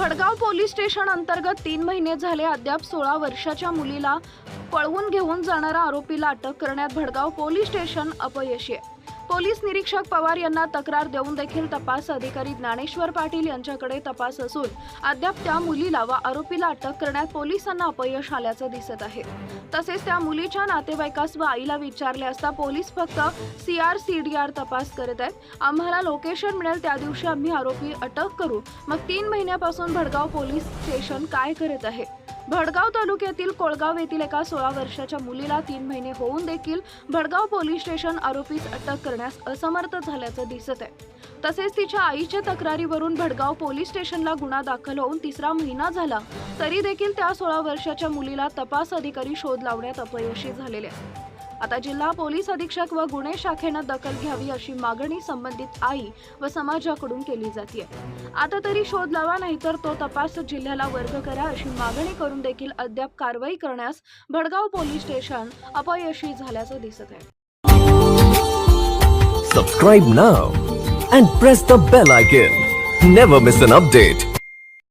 Bhadgaon police station अंतर्गत तीन महिने झाले अद्याप सोळा वर्षाच्या मुलीला पळवून घेऊन जाणाऱ्या आरोपीला अटक करण्यात भडगाव पोलीस स्टेशन अपयशी आहे. पोलीस निरीक्षक पवार यांना तक्रार देऊन देखील तपास अधिकारी ज्ञानेश्वर पाटील यांच्याकडे तपास असून अद्याप त्या मुलीला व आरोपीला अटक करण्यात पोलिसांना अपयश आल्याचं दिसत आहे. तसेच त्या मुलीच्या नातेवाईकास व आईला विचारले असता पोलीस फक्त C R C D R तपास करत आहेत. आम्हाला लोकेशन मिळेल त्या दिवशी आम्ही आरोपी अटक करू. मग तीन महिन्यापासून भडगाव पोलीस स्टेशन काय करत आहे? भडगाव तालुक्यातील कोळगाव येथील एका सोळा वर्षाच्या मुलीला तीन महिने होऊन देखील भडगाव पोलीस स्टेशन आरोपीस अटक करण्यास असमर्थ झाल्याचं दिसत आहे. तसेच तिच्या आईच्या तक्रारीवरून भडगाव पोलीस स्टेशनला गुन्हा दाखल होऊन तिसरा महिना झाला तरी देखील त्या सोळा वर्षाच्या मुलीला तपास अधिकारी शोध लावण्यात अपयशी झालेले आता जिल्हा पोलीस अधीक्षक व गुन्हे शाखेनं दखल घ्यावी अशी मागणी संबंधित आई व समाजाकडून केली जाते आता तरी शोध लावा नाहीतर तो तपास जिल्ह्याला वर्ग करा अशी मागणी करून देखील अद्याप कारवाई करण्यास भडगाव पोलीस स्टेशन अपयशी झाल्याचं दिसत आहे Subscribe now and press the bell icon. Never miss an update.